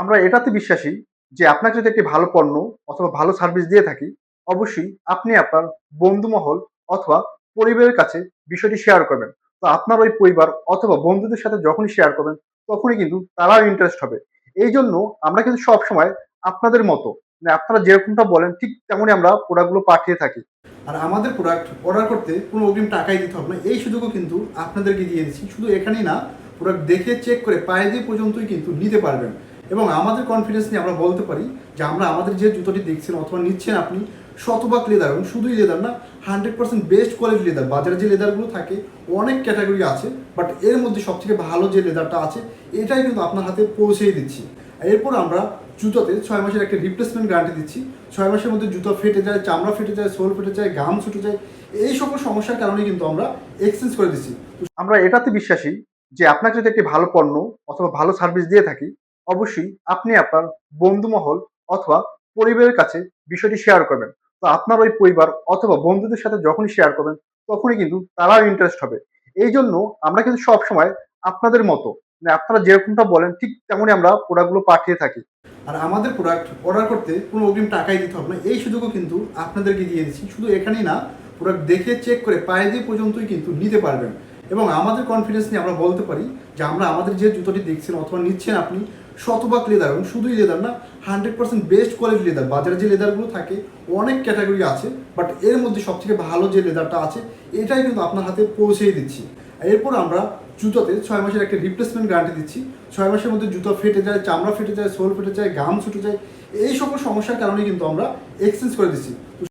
আমরা এটাতে বিশ্বাসী যে আপনাকে যদি একটি ভালো পণ্য অথবা ভালো সার্ভিস দিয়ে থাকি, অবশ্যই আপনি আপনার বন্ধু মহল অথবা পরিবারের কাছে বিষয়টি শেয়ার করবেন। তো আপনার ওই পরিবার অথবা বন্ধুদের সাথে যখনই শেয়ার করবেন, তখনই কিন্তু তারাও ইন্টারেস্ট হবে। এই জন্য আমরা কিন্তু সব সময় আপনাদের মতো মানে আপনারা যেরকমটা বলেন, ঠিক তেমনই আমরা প্রোডাক্টগুলো পাঠিয়ে থাকি। আর আমাদের প্রোডাক্ট অর্ডার করতে কোনো অগ্রিম টাকাই দিতে হবে না। এই সুযোগও কিন্তু আপনাদেরকে দিয়ে দিচ্ছি। শুধু এখানেই না প্রোডাক্ট দেখে চেক করে পায়ে দিয়ে পর্যন্তই কিন্তু নিতে পারবেন। এবং আমাদের কনফিডেন্স নিয়ে আমরা বলতে পারি যে আমরা আমাদের যে জুতোটি দেখছেন অথবা নিচ্ছেন আপনি, শতভাগ লেদার এবং শুধুই লেদার না hundred percent best quality leather বাজারে যে লেদারগুলো থাকে, অনেক ক্যাটাগরি আছে বাট এর মধ্যে সবথেকে ভালো যে লেদারটা আছে, এটাই কিন্তু আপনার হাতে পৌঁছেই দিচ্ছি। এরপর আমরা জুতোতে ছয় মাসের একটা রিপ্লেসমেন্ট গ্যারান্টি দিচ্ছি। ছয় মাসের মধ্যে জুতো ফেটে যায়, চামড়া ফেটে যায়, সোল ফেটে যায়, গাম ছুটে যায়, এই সকল সমস্যার কারণে কিন্তু আমরা এক্সচেঞ্জ করে দিচ্ছি। আমরা এটাতে বিশ্বাসী যে আপনাকে যদি একটি ভালো পণ্য অথবা ভালো সার্ভিস দিয়ে থাকি অবশ্যই আপনি আপনার বন্ধু মহল অথবা পরিবারের কাছে বিষয়টি শেয়ার করবেন। তো আপনার ওই পরিবার অথবা বন্ধুদের সাথে যখনই শেয়ার করবেন, তখনই কিন্তু তারাও ইন্টারেস্ট হবে। এই জন্য আমরা কিন্তু সব সময় আপনাদের মতো মানে আপনারা যেরকমটা বলেন, ঠিক তেমনই আমরা প্রোডাক্টগুলো পাঠিয়ে থাকি। আর আমাদের প্রোডাক্ট অর্ডার করতে কোনো অগ্রিম টাকাই দিতে হবে না। এই সুযোগও কিন্তু আপনাদেরকে দিয়ে দিচ্ছি। শুধু এখানেই না প্রোডাক্ট দেখে চেক করে পায়ে দিয়ে পর্যন্তই কিন্তু নিতে পারবেন। এবং আমাদের কনফিডেন্স নিয়ে আমরা বলতে পারি যে আমরা আমাদের যে জুতোটি দেখছেন অথবা নিচ্ছেন আপনি, শতভাগ লেদার এবং শুধুই লেদার না hundred percent best quality leather বাজারে যে লেদারগুলো থাকে, অনেক ক্যাটাগরি আছে বাট এর মধ্যে সবথেকে ভালো যে লেদারটা আছে, এটাই কিন্তু আপনার হাতে পৌঁছেই দিচ্ছি। এরপর আমরা জুতোতে ছয় মাসের একটা রিপ্লেসমেন্ট গ্যারান্টি দিচ্ছি। ছয় মাসের মধ্যে জুতো ফেটে যায়, চামড়া ফেটে যায়, সোল ফেটে যায়, গাম ছুটে যায়, এই সকল সমস্যার কারণে কিন্তু আমরা এক্সচেঞ্জ করে দিচ্ছি।